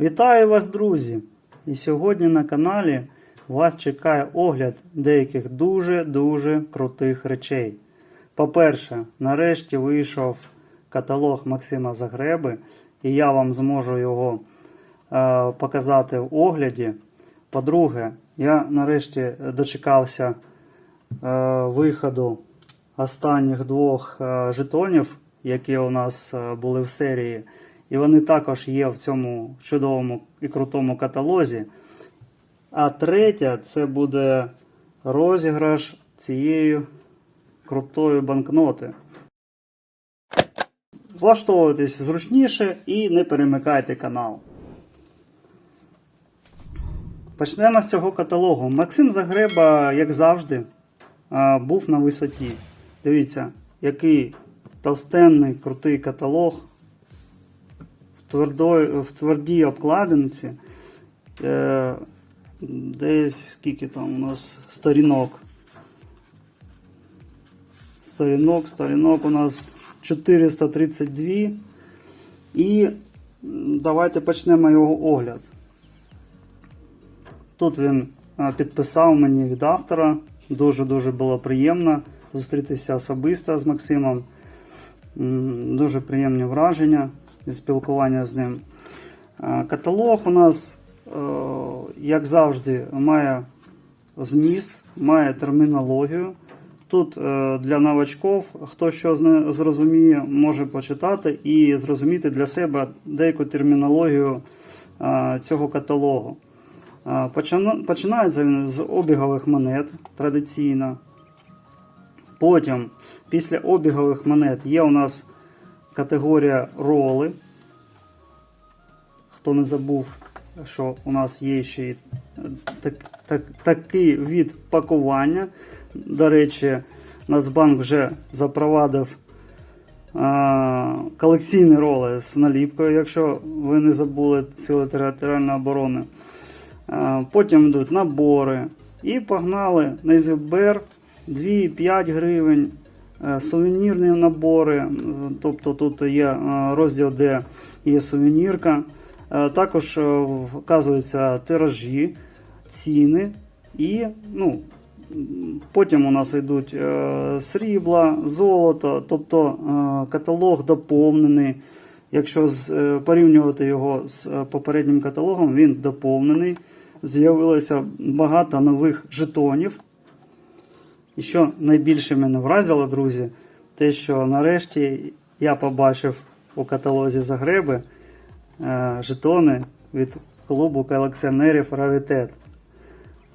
Вітаю вас, друзі! І сьогодні на каналі вас чекає огляд деяких дуже-дуже крутих речей. По-перше, нарешті вийшов каталог Максима Загреби, і я вам зможу його е, показати в огляді. По-друге, я нарешті дочекався е, виходу останніх двох е, жетонів, які у нас е, були в серії. І вони також є в цьому чудовому і крутому каталозі. А третя це буде розіграш цієї крутої банкноти. Влаштовуйтесь зручніше і не перемикайте канал. Почнемо з цього каталогу. Максим Загреба, як завжди, був на висоті. Дивіться, який товстенний крутий каталог твердої, в твердій обкладинці. Е, десь скільки там у нас сторінок. Сторінок, сторінок у нас 432. І давайте почнемо його огляд. Тут він е, підписав мені від автора. Дуже-дуже було приємно зустрітися особисто з Максимом. Дуже приємні враження від спілкування з ним. Е, Каталог у нас, е, як завжди, має зміст, має термінологію. Тут е, для новачків, хто що зрозуміє, може почитати і зрозуміти для себе деяку термінологію цього каталогу. Починається він з обігових монет традиційно. Потім, після обігових монет, є у нас категорія роли. Хто не забув, що у нас є ще й так, так, такий від пакування. До речі, Нацбанк вже запровадив а, колекційні роли з наліпкою, якщо ви не забули Сили територіальної оборони. А, потім йдуть набори. І погнали на ізбер 2-5 гривень. Е, Сувенірні набори, е, тобто тут є е, розділ, де є сувенірка. Також вказуються тиражі, ціни і ну, потім у нас йдуть срібла, золото, тобто каталог доповнений. Якщо порівнювати його з попереднім каталогом, він доповнений. З'явилося багато нових жетонів. І що найбільше мене вразило, друзі, те, що нарешті я побачив у каталозі Загреби е, жетони від клубу колекціонерів Раритет.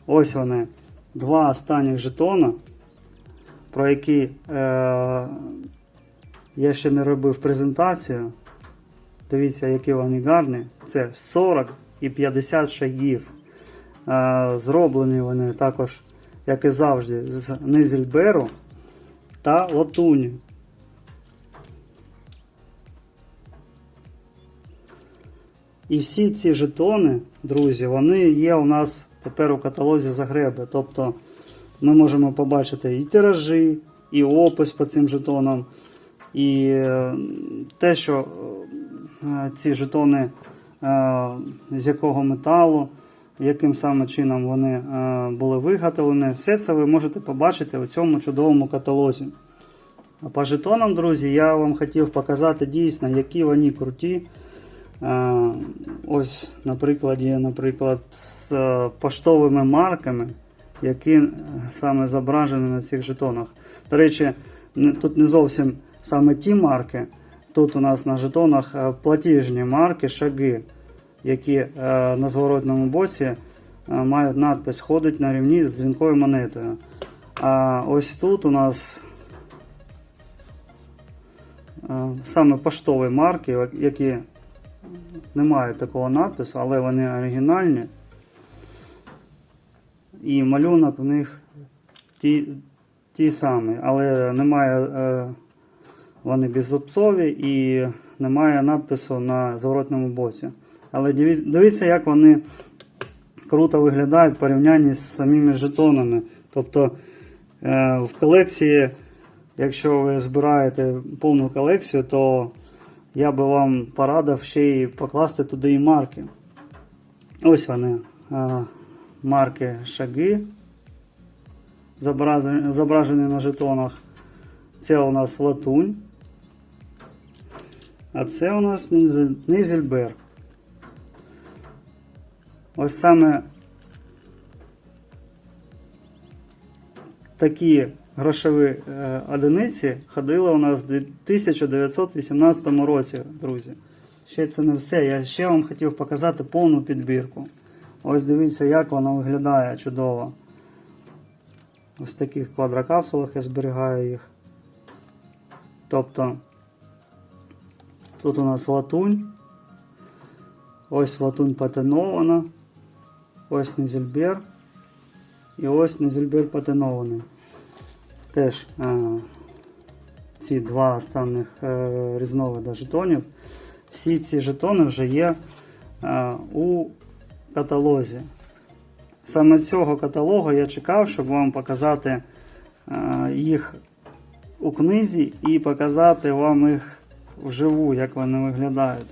Ось вони. Два останніх жетона, про які е, я ще не робив презентацію. Дивіться, які вони гарні. Це 40 і 50 шагів. Е, зроблені вони також, як і завжди, з низельберу та латуні. І всі ці жетони, друзі, вони є у нас тепер у каталозі Загреби. Тобто ми можемо побачити і тиражі, і опис по цим жетонам, і е, те, що е, ці жетони е, з якого металу, яким саме чином вони е, були виготовлені. Все це ви можете побачити у цьому чудовому каталозі. А по жетонам, друзі, я вам хотів показати дійсно, які вони круті. Е, Ось на прикладі, наприклад, з е, поштовими марками, які саме зображені на цих жетонах. До речі, тут не зовсім саме ті марки. Тут у нас на жетонах платіжні марки, шаги, які е, на зворотному боці е, мають надпис Ходить на рівні з дзвінкою монетою. А ось тут у нас е, саме поштові марки, які не мають такого надпису, але вони оригінальні. І малюнок в них ті, ті самі, але немає, е, вони беззубцові і немає надпису на зворотному боці. Але дивіться, як вони круто виглядають в порівнянні з самими жетонами. Тобто е, в колекції, якщо ви збираєте повну колекцію, то я би вам порадив ще й покласти туди і марки. Ось вони. Марки шаги. Зображені, на жетонах. Це у нас латунь. А це у нас Нізельбер. Ось саме такі грошові е, одиниці ходили у нас в 1918 році, друзі. Ще це не все. Я ще вам хотів показати повну підбірку. Ось дивіться, як вона виглядає чудово. Ось в таких квадрокапсулах я зберігаю їх. Тобто тут у нас латунь. Ось латунь патинована. Ось Нізельбер. І ось Нізельбер патинований. Теж е, ці два останніх е, різновида жетонів. Всі ці жетони вже є е, у каталозі. Саме цього каталогу я чекав, щоб вам показати е, їх у книзі і показати вам їх вживу, як вони виглядають.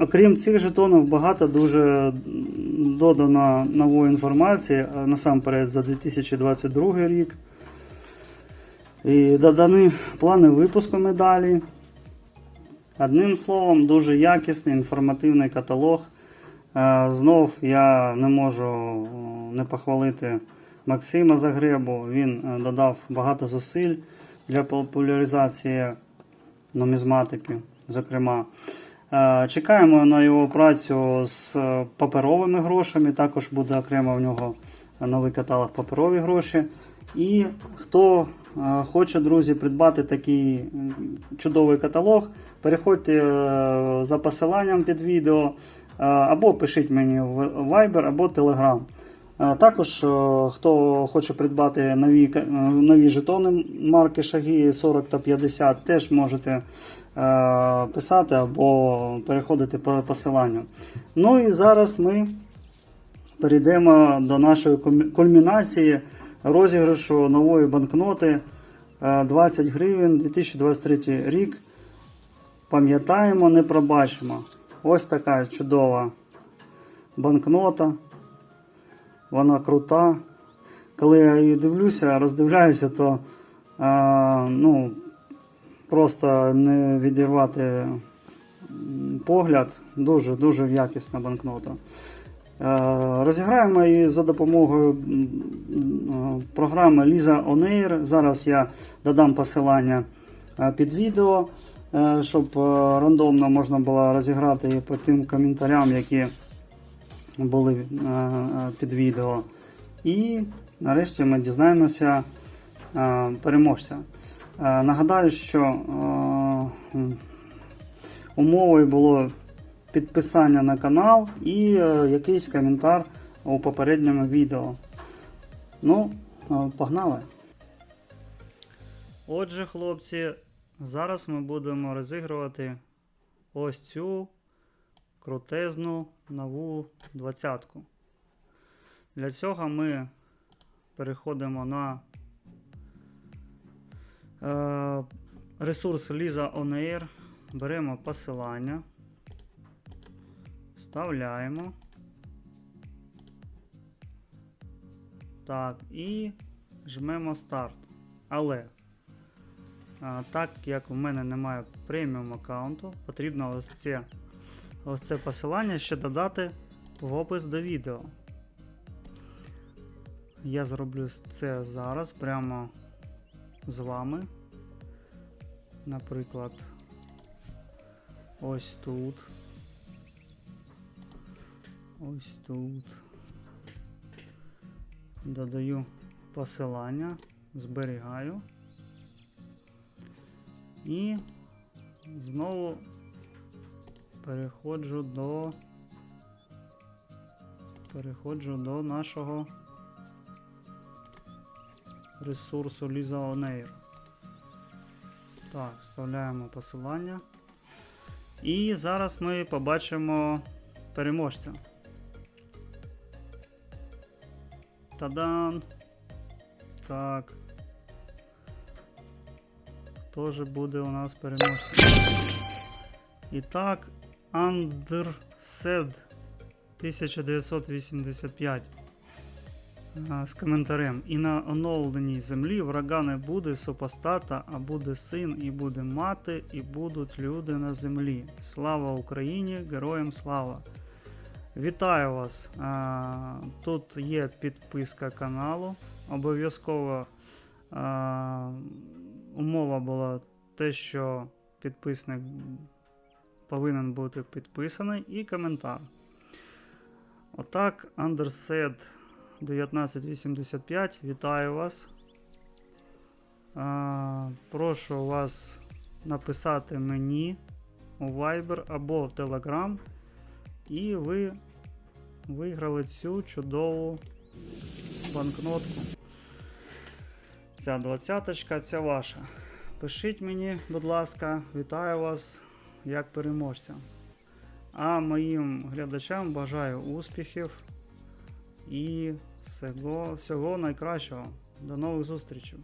Окрім цих жетонів, багато дуже додано нової інформації, насамперед за 2022 рік. І додані плани випуску медалі. Одним словом, дуже якісний інформативний каталог. Е, Знов я не можу е, не похвалити Максима Загребу. Він е, додав багато зусиль для популяризації нумізматики, зокрема. Е, Чекаємо на його працю з е, паперовими грошами. Також буде окремо в нього новий каталог паперові гроші. І хто е, хоче, друзі, придбати такий чудовий каталог, переходьте за посиланням під відео або пишіть мені в Viber або Telegram. Також, хто хоче придбати нові, нові жетони марки Шаги 40 та 50, теж можете писати або переходити по посиланню. Ну і зараз ми перейдемо до нашої кульмінації розіграшу нової банкноти е, 20 гривень 2023 рік. Пам'ятаємо, не пробачимо. Ось така чудова банкнота. Вона крута. Коли я її дивлюся, роздивляюся, то е, ну, просто не відірвати погляд. Дуже дуже якісна банкнота. Е, Розіграємо її за допомогою програми Lisa Onair. Зараз я додам посилання е, під відео, е, щоб рандомно можна було розіграти по тим коментарям, які були під відео. І нарешті ми дізнаємося переможця. Е, Нагадаю, що е, умовою було підписання на канал і е, якийсь коментар у попередньому відео. Ну, погнали. Отже, хлопці, зараз ми будемо розігрувати ось цю крутезну нову двадцятку. Для цього ми переходимо на ресурс Lisa On Air, беремо посилання, вставляємо. Так, і жмемо старт. Але а, так як у мене немає преміум аккаунту, потрібно ось це, ось це посилання ще додати в опис до відео. Я зроблю це зараз прямо з вами. Наприклад, ось тут. Ось тут. Додаю посилання, зберігаю. І знову переходжу до переходжу до нашого ресурсу Air. Так, вставляємо посилання. І зараз ми побачимо переможця. Тадан! Так. Хто же буде у нас переможцем? І так, Андерсед 1985 а, з коментарем. І на оновленій землі врага не буде супостата, а буде син, і буде мати, і будуть люди на землі. Слава Україні! Героям слава! Вітаю вас! Тут є підписка каналу. Обов'язково умова була те, що підписник повинен бути підписаний і коментар. Отак, Underset 1985. Вітаю вас. А, прошу вас написати мені у Viber або в Telegram. І ви виграли цю чудову банкнотку. Ця двадцяточка, ця ваша. Пишіть мені, будь ласка, вітаю вас як переможця. А моїм глядачам бажаю успіхів і всього, всього найкращого. До нових зустрічей!